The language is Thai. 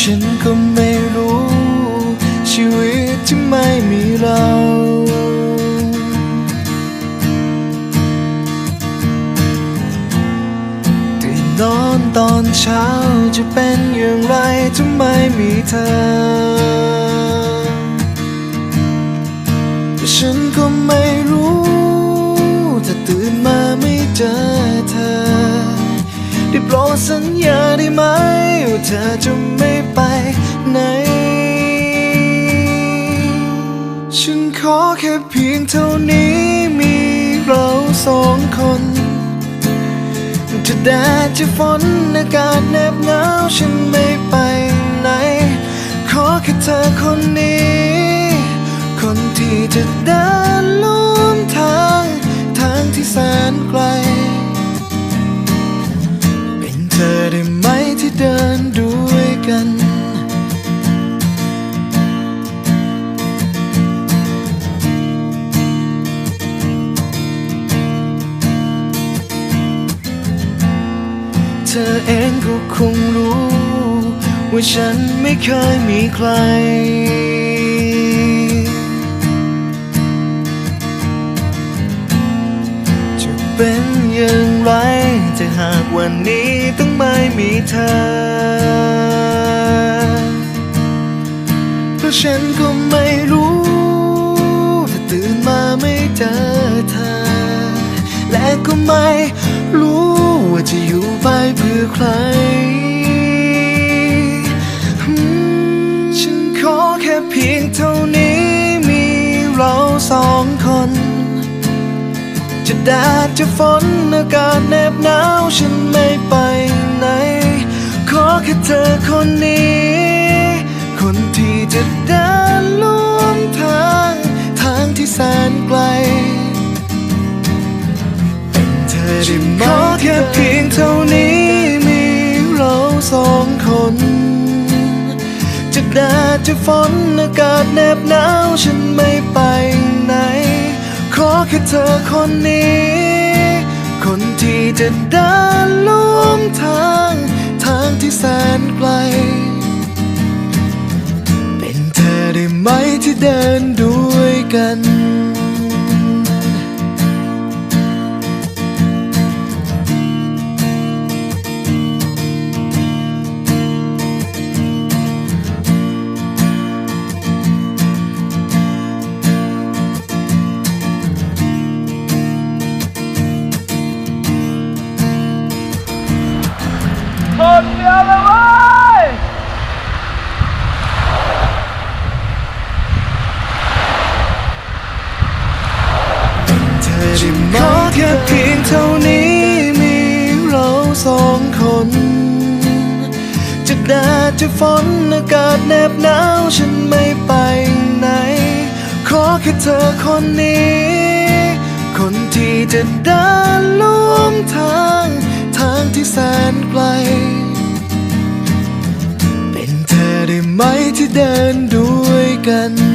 ฉันก็ไม่รู้ ชีวิตที่ไม่มีเรา ตื่นนอนตอนเช้าจะเป็นอย่างไรถ้าไม่มีเธอ ฉันก็ไม่รู้ ถ้าตื่นมาไม่เจอ โปรดสัญญาได้ไหมว่าเธอจะไม่ไปไหน ฉันขอแค่เพียงเท่านี้มีเราสองคน จะแดดจะฝนอากาศแนบหนาวฉันไม่ไปไหน ขอแค่เธอคนนี้ คนที่จะเดินร่วมทาง ทางที่แสนไกล ธอได้ไหมที่เดินด้วยกัน เธอเองก็คงรู้ ว่าฉันไม่เคยมีใคร จะเป็นอย่างไรถ้าหากวันนี้ เธอ เพราะฉันก็ไม่รู้ถ้าตื่นมาไม่เจอเธอ และก็ไม่รู้ว่าจะอยู่ไปเพื่อใคร ฉันขอแค่เพียงเท่านี้มีเราสองคนจะแดดจะฝนอากาศแนบหนาวฉันไม่ไปไหน ค่เธอคนนี้ คนที่จะเดินร่วมทาง ทางที่แสนไกล เธอได้มขอแค่เพียงเท่านี้มีเราสองคน จะแดดจะฝนอากาศแนบหนาวฉันไม่ไปไหน ขอแค่เธอคนนี้ คนที่จะเดินร่วมทางางที่แสนไกล เป็นเธอได้ไหมที่เดิน ได้มขอแค่เพียงเท่านี้มีเราสองคน จะแดดจะฝนอากาศแนบหนาวฉันไม่ไปไหน ขอแค่เธอคนนี้ คนที่จะเดินร่วมทางทางที่แสนไกล เป็นเธอได้ไหมที่เดินด้วยกัน